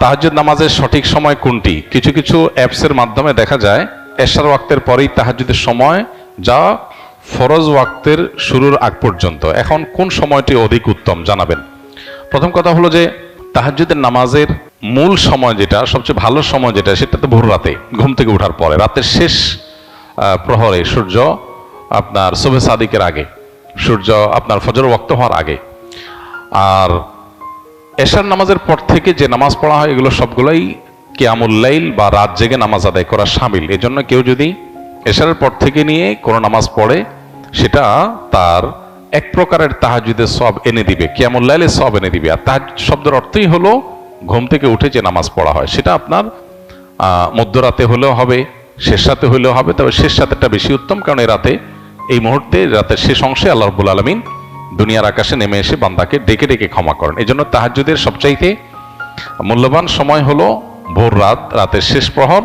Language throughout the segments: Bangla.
তাহাজ্জুদ নামাজের সঠিক সময় কোনটি? কিছু কিছু অ্যাপসের মাধ্যমে দেখা যায়, এশার ওয়াক্তের পরেই তাহাজ্জুদের সময় যা ফরজ ওয়াক্তের শুরুর আগ পর্যন্ত। এখন কোন সময়টি অধিক উত্তম জানাবেন। প্রথম কথা হলো যে, তাহাজ্জুদের নামাজের মূল সময় যেটা, সবচেয়ে ভালো সময় যেটা, সেটা তো ভোর রাতে, ঘুম থেকে ওঠার পরে। রাতের শেষ প্রহরে সূর্য আপনার শোভে সাদিকের আগে, সূর্য আপনার ফজর ওয়াক্ত হওয়ার আগে। আর এশার নামাজের পর থেকে যে নামাজ পড়া হয়, এগুলো সবগুলোই কিয়ামুল্লাইল বা রাত জেগে নামাজ আদায় করা সামিল। এজন্য কেউ যদি এশারের পর থেকে নিয়ে কোনো নামাজ পড়ে, সেটা তার এক প্রকারের তাহাজুদের সব এনে দিবে কিয়ামুল্লাইলের সব এনে দিবে। আর তাহাজ শব্দের অর্থই হলো ঘুম থেকে উঠে যে নামাজ পড়া হয়, সেটা আপনার মধ্যরাতে হলেও হবে, শেষ রাতে হলেও হবে, তবে শেষ রাতেরটা বেশি উত্তম, কারণ এই রাতে, এই মুহূর্তে, রাতের শেষ অংশে আল্লাহ রব্বুল আলমিন দুনিয়ার আকাশে নেমে এসে বান্দাকে ডেকে ডেকে ক্ষমা করেন। এই জন্য তাহাজুদের সবচাইতে মূল্যবান সময় হলো ভোর রাত, রাতের শেষ প্রহর।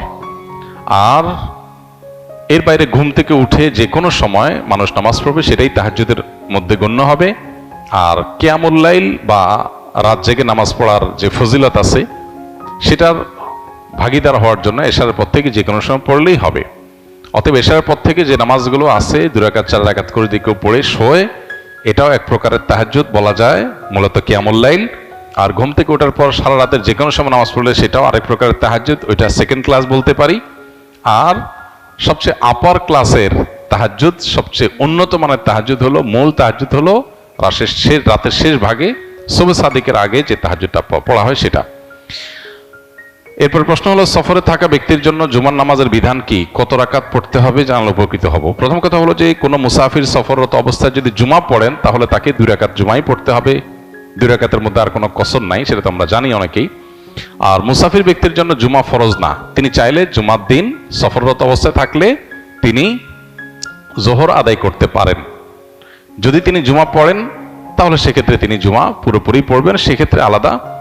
আর এর বাইরে ঘুম থেকে উঠে যে কোনো সময় মানুষ নামাজ পড়বে, সেটাই তাহাজুদের মধ্যে গণ্য হবে। আর কেয়ামুল্লাইল বা রাত জেগে নামাজ পড়ার যে ফজিলত আছে, সেটার ভাগিদার হওয়ার জন্য এশার পর থেকে যে কোনো সময় পড়লেই হবে। অতএব এশার পর থেকে যে নামাজগুলো আছে দুই রাকাত চার রাকাত করে দিয়ে কেউ পড়ে, শোয় এটাও এক প্রকারের তাহাজুদ বলা যায়, মূলত কিয়ামুল্লাইল আর ঘুম থেকে ওঠার পর সারা রাতের যে কোনো সময় নামাজ পড়লে সেটাও আরেক প্রকারের তাহাজুদ ওইটা সেকেন্ড ক্লাস বলতে পারি। আর সবচেয়ে আপার ক্লাসের তাহাজ্জুদ, সবচেয়ে উন্নত মানের তাহাজুদ হলো, মূল তাহাজুদ হলো রাতের শেষ রাতের শেষ ভাগে সবে সাদিকের আগে যে তাহাজুদটা পড়া হয় সেটা। এরপর প্রশ্ন হলো, সফরে থাকা ব্যক্তির জন্য জুমার নামাজের বিধান কি? কত রাকাত পড়তে হবে? জানালে উপকৃত হব। প্রথম কথা হলো যে, কোনো মুসাফির সফররত অবস্থায় যদি জুমা পড়েন, তাহলে তাকে দুই রাকাত জুমাই পড়তে হবে। দুই রাকাতের মধ্যে আর কোনো কসর নাই, সেটা তো আমরা জানি অনেকেই। আর মুসাফির ব্যক্তির জন্য জুমা ফরজ না। তিনি চাইলে জুমার দিন সফররত অবস্থায় থাকলে তিনি জোহর আদায় করতে পারেন। যদি তিনি জুমা পড়েন, তাহলে সেক্ষেত্রে তিনি জুমা পুরোপুরি পড়বেন। সেক্ষেত্রে আলাদা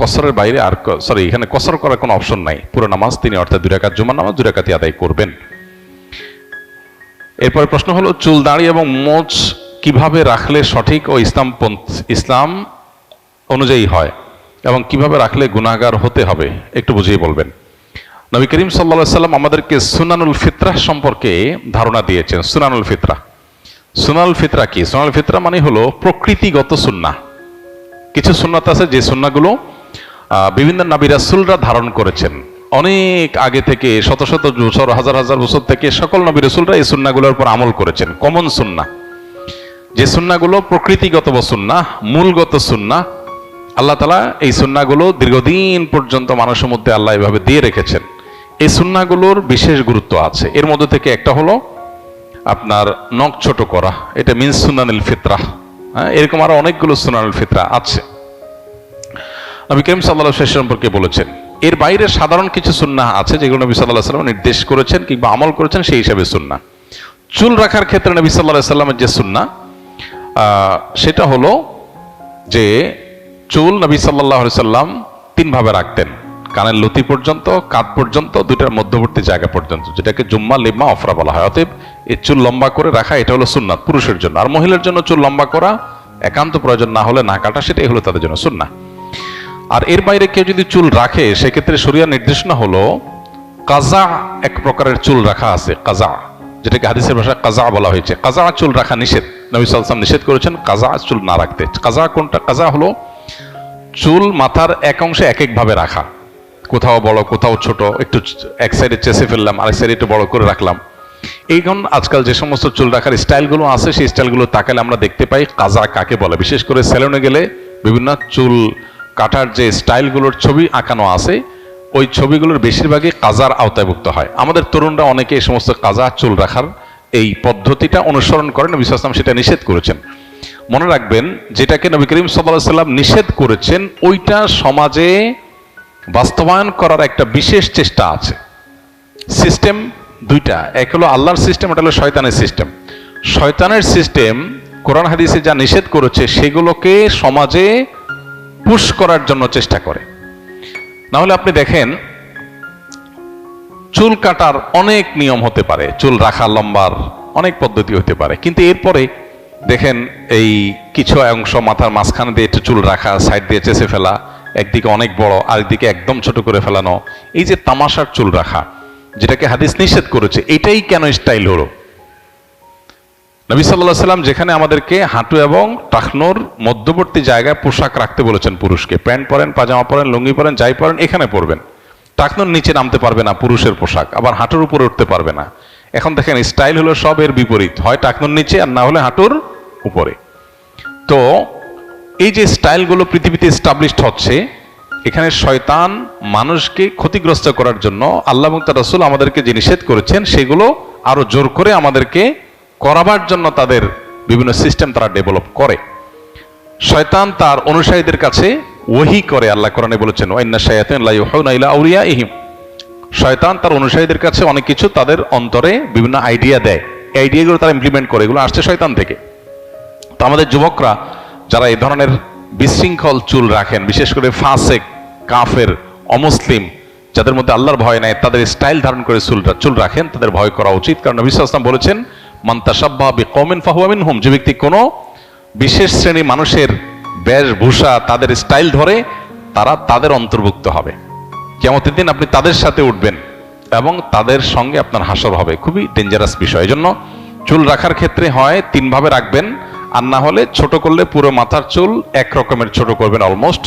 কসরের বাইরে আর সরি এখানে কসর করার কোনো অপশন নাই। পুরো নামাজ তিনি অর্থাৎ দুই রাকাত জুমা নামাজ দুই রাকাতই আদায় করবেন। এরপরে প্রশ্ন হলো, চুল দাড়ি এবং মোচ কীভাবে রাখলে সঠিক ও ইসলাম ইসলাম অনুযায়ী হয় এবং কীভাবে রাখলে গুনাহগার হতে হবে, একটু বুঝিয়ে বলবেন। নবী করিম সাল্লা সাল্লাম আমাদেরকে সুনানুল ফিতরাহ সম্পর্কে ধারণা দিয়েছেন, সুনানুল ফিতরা সুনাল ফিতরা কি? সুনাল ফিতরা মানে হলো প্রকৃতিগত সুন্না কিছু সুন্নাত আছে, যে সুন্নাগুলো বিভিন্ন নাবি রাসুলরা ধারণ করেছেন। অনেক আগে থেকে, শত শত বছর, হাজার হাজার বছর থেকে সকল নবী রসুলরা এই সুন্নাগুলোর উপর আমল করেছেন কমন সুন্না। যে সুন্নাগুলো প্রকৃতিগত সুন্না, মূলগত সুন্না, আল্লাহ তালা এই সুন্নাগুলো দীর্ঘদিন পর্যন্ত মানুষের মধ্যে আল্লাহ এভাবে দিয়ে রেখেছেন। এই সুন্নাগুলোর বিশেষ গুরুত্ব আছে। এর মধ্যে থেকে একটা হলো আপনার নখ ছোট করা, এটা মিন সুনানুল ফিতরা। হ্যাঁ এরকম আরও অনেকগুলো সুনানুল ফিতরা আছে। নবী করিম সাল্লাহ শেষ সম্পর্কে বলেছেন, এর বাইরে সাধারণ কিছু সুন্না আছে যেগুলো নবী সাল্লাহ সাল্লাম নির্দেশ করেছেন কিংবা আমল করেছেন সেই হিসাবে সুন্না চুল রাখার ক্ষেত্রে নবী সাল্লাহ সাল্লামের যে সুন্না সেটা হলো যে চুল নবী সাল্লাহ সাল্লাম তিন ভাবে রাখতেন। কানের লতি পর্যন্ত, কাঁধ পর্যন্ত, দুইটার মধ্যবর্তী জায়গা পর্যন্ত, যেটাকে জুম্মা, লিম্মা, অফরা বলা হয়। অতএব এই চুল লম্বা করে রাখা, এটা হলো সুন্নাত পুরুষের জন্য। আর মহিলার জন্য চুল লম্বা করা একান্ত প্রয়োজন, না হলে না কাটা, সেটাই হলো তাদের জন্য সুন্না আর এর বাইরে কেউ যদি চুল রাখে, সেক্ষেত্রে শরিয়া নির্দেশনা হলো কাজা এক প্রকারের চুল রাখা আছে, কাজা, যেটাকে হাদিসের ভাষায় কাজা বলা হয়েছে। কাজা চুল রাখা নিষেধ। নবী সাল্লাম নিষেধ করেছেন, কাজা চুল না রাখতে। কাজা কোনটা? কাজা হলো চুল মাথার এক অংশে এক এক ভাবে রাখা। কোথাও বড়, কোথাও ছোট, একটু এক সাইডে চেষে ফেললাম, আরেক সাইডে একটু বড় করে রাখলাম। এইখন আজকাল যে সমস্ত চুল রাখার স্টাইলগুলো আছে, সেই স্টাইলগুলো তাকালে আমরা দেখতে পাই কাজা কাকে বলে। বিশেষ করে সেলুনে গেলে বিভিন্ন চুল কাটার যে স্টাইলগুলোর ছবি আঁকানো আছে, ওই ছবিগুলোর বেশিরভাগই কাজার আওতায়ভুক্ত হয়। আমাদের তরুণরা অনেকে এই সমস্ত কাজা চুল রাখার এই পদ্ধতিটা অনুসরণ করেন, নবী সেটা নিষেধ করেছেন। মনে রাখবেন, যেটাকে নবী করিম সাল্লাহ সাল্লাম নিষেধ করেছেন, ওইটা সমাজে বাস্তবায়ন করার একটা বিশেষ চেষ্টা আছে। সিস্টেম দুইটা, এক হলো আল্লাহর সিস্টেম এটা হলো শয়তানের সিস্টেম শয়তানের সিস্টেম কোরআন হাদিসে যা নিষেধ করেছে, সেগুলোকে সমাজে পুশ করার জন্য চেষ্টা করে। না হলে আপনি দেখেন, চুল কাটার অনেক নিয়ম হতে পারে, চুল রাখা লম্বার অনেক পদ্ধতি হতে পারে, কিন্তু এরপরে দেখেন এই কিছু অংশ মাথার মাঝখানে দিয়ে একটু চুল রাখা সাইড দিয়ে চেষে ফেলা একদিকে অনেক বড়, আরেকদিকে একদম ছোট করে ফেলানো। এই যে তামাশার চুল রাখা, যেটাকে হাদিস নিষেধ করেছে, এটাই কেন স্টাইল হলো? নবী সাল্লাহ সাল্লাম যেখানে আমাদেরকে হাঁটু এবং টাকনোর মধ্যবর্তী জায়গায় পোশাক রাখতে বলেছেন পুরুষকে। প্যান্ট পরেন, পাজামা পরেন, লুঙ্গি পরেন, যাই পরেন, এখানে পরবেন। টাকনোর নিচে নামতে পারবে না পুরুষের পোশাক, আবার হাঁটুর উপরে উঠতে পারবে না। এখন দেখেন স্টাইল হলো সব এর বিপরীত, হয় টাকনোর নিচে আর না হলে হাঁটুর উপরে। তো এই যে স্টাইলগুলো পৃথিবীতে এস্টাবলিশড হচ্ছে, এখানে শয়তান মানুষকে ক্ষতিগ্রস্ত করার জন্য আল্লাহ তার রসুল আমাদেরকে যে নিষেধ করেছেন, সেগুলো আরও জোর করে আমাদেরকে করাবার জন্য তাদের বিভিন্ন সিস্টেম তারা ডেভেলপ করে। শয়তান তার অনুসারীদের কাছে ওহি করে, আল্লাহ কোরআনে বলেছেন ওয়াইন্না শায়াতিন লা আউলিয়াইহিম। শয়তান তার অনুসারীদের কাছে অনেক কিছু তাদের অন্তরে বিভিন্ন আইডিয়া দেয়। এই আইডিয়াগুলো তারা ইমপ্লিমেন্ট করে, এগুলো আসছে শয়তান থেকে। তো আমাদের যুবকরা যারা এই ধরনের বিশৃঙ্খল চুল রাখেন, বিশেষ করে ফাসেক, কাফের, অমুসলিম, যাদের মধ্যে আল্লাহর ভয় নাই, তাদের স্টাইল ধারণ করে চুল চুল রাখেন, তাদের ভয় করা উচিত। কারণ নবী ওয়াসাল্লাম বলেছেন মান্তাসাব্বা বিকৌমিন ফাহুয়া মিনহুম যে ব্যক্তি কোনো বিশেষ শ্রেণি মানুষের বেশভূষা তাদের স্টাইল ধরে, তারা তাদের অন্তর্ভুক্ত হবে। কেমতের দিন আপনি তাদের সাথে উঠবেন এবং তাদের সঙ্গে আপনার হাসর হবে। খুবই ডেঞ্জারাস বিষয়। এই জন্য চুল রাখার ক্ষেত্রে হয়, তিন ভাবে রাখবেন। আর না হলে ছোট করলে পুরো মাথার চুল এক রকমের ছোট করবেন অলমোস্ট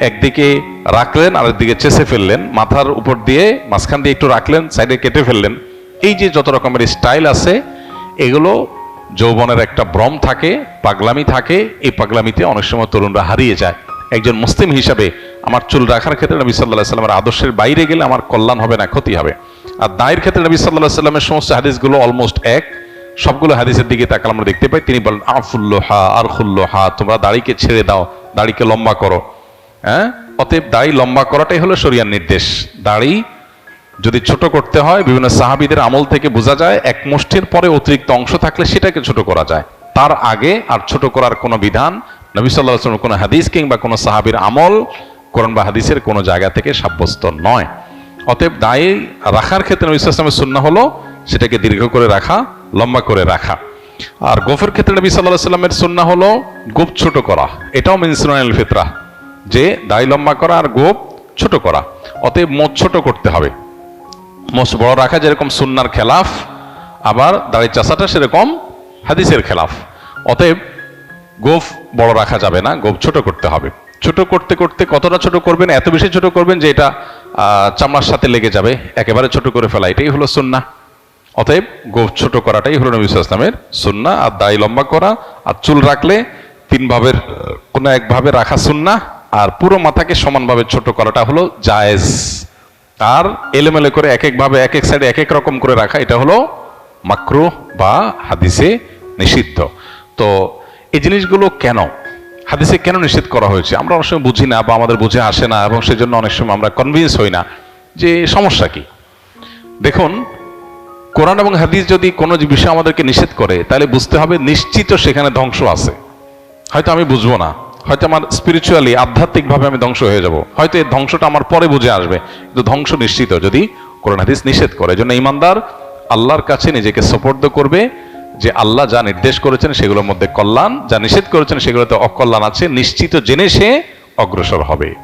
একদিকে রাখলেন আর একদিকে চেষে ফেললেন। মাথার উপর দিয়ে মাঝখান দিয়ে একটু রাখলেন সাইডে কেটে ফেললেন। এই যে যত রকমের স্টাইল আছে, এগুলো যৌবনের একটা ভ্রম থাকে, পাগলামি থাকে। এই পাগলামিতে অনেক সময় তরুণরা হারিয়ে যায়। একজন মুসলিম হিসাবে আমার চুল রাখার ক্ষেত্রে নবী সাল্লাহ সাল্লামের আদর্শের বাইরে গেলে আমার কল্যাণ হবে না, ক্ষতি হবে। আর দায়ের ক্ষেত্রে নবী সাল্লাহ সাল্লামের সমস্ত হাদিসগুলো অলমোস্ট এক। সবগুলো হাদিসের দিকে তাকাল আমরা দেখতে পাই, তিনি বলেন আফুল্লো হা তোমরা দাড়িকে ছেড়ে দাও, দাড়িকে লম্বা করো। হ্যাঁ? অতএব দাড়ি লম্বা করাটাই হলো শরিয়ার নির্দেশ। দাড়ি যদি ছোট করতে হয়, বিভিন্ন সাহাবিদের আমল থেকে বোঝা যায়, এক মুষ্টির পরে অতিরিক্ত অংশ থাকলে সেটাকে ছোট করা যায়। তার আগে আর ছোট করার কোনো বিধান, নবী সাল্লাহ কোনো হাদিস কিংবা কোনো সাহাবির আমল কোরআন বা হাদিসের কোনো জায়গা থেকে সাব্যস্ত নয়। অতএব দায়ী রাখার ক্ষেত্রে নবী সাল্লামের সুন্না হলো সেটাকে দীর্ঘ করে রাখা লম্বা করে রাখা। আর গোফের ক্ষেত্রে নবী সাল্লাহ সাল্লামের সুন্না হলো গোপ ছোট করা। এটাও মিনসুনাল ফিতরা, যে দাড়ি লম্বা করা আর গোপ ছোট করা। অতএব মোট ছোট করতে হবে। মোষ বড় রাখা যেরকম সুন্নার খেলাফ, আবার দাড়ি চাষাটা সেরকম হাদিসের খেলাফ। অতএব গোফ বড় রাখা যাবে না গোফ ছোট করতে হবে। ছোট করতে করতে কতটা ছোট করবেন, এত বেশি ছোট করবেন যে এটা চামড়ার সাথে লেগে যাবে, একেবারে ছোট করে ফেলা। এটাই হলো সুন্না অতএব গোফ ছোট করাটাই হলো নবী ইসলামের সুন্না আর দাড়ি লম্বা করা, আর চুল রাখলে তিন ভাবের, কোনো এক ভাবে রাখা সুন্না আর পুরো মাথাকে সমানভাবে ছোট করাটা হলো জায়েজ। আর এলেমেলে করে এক এক ভাবে, এক এক সাইডে এক এক রকম করে রাখা, এটা হলো মাকরু বা হাদিসে নিষিদ্ধ। তো এই জিনিসগুলো কেন? হাদিসে কেন নিষেধ করা হয়েছে? আমরা অনেক সময় বুঝি না বা আমাদের বুঝে আসে না, এবং সেজন্য অনেক সময় আমরা কনভিন্স হই না যে সমস্যা কি। দেখুন কোরআন এবং হাদিস যদি কোনো বিষয় আমাদেরকে নিষেধ করে, তাহলে বুঝতে হবে নিশ্চিত সেখানে ধ্বংস আছে। হয়তো আমি বুঝব না। হয়তো আমার স্পিরিচুয়ালি আধ্যাত্মিকভাবে আমি ধ্বংস হয়ে যাব। হয়তো এই ধ্বংসটা আমার পরে বুঝে আসবে। কিন্তু ধ্বংস নিশ্চিত যদি কোরআন, হাদিস নিষেধ করে। জন্য ইমানদার আল্লাহর কাছে নিজেকে সোপর্দ করবে যে আল্লাহ যা নির্দেশ করেছেন সেগুলোর মধ্যে কল্যাণ, যা নিষেধ করেছেন সেগুলোতে অকল্যাণ আছে। নিশ্চিত জেনে সে অগ্রসর হবে।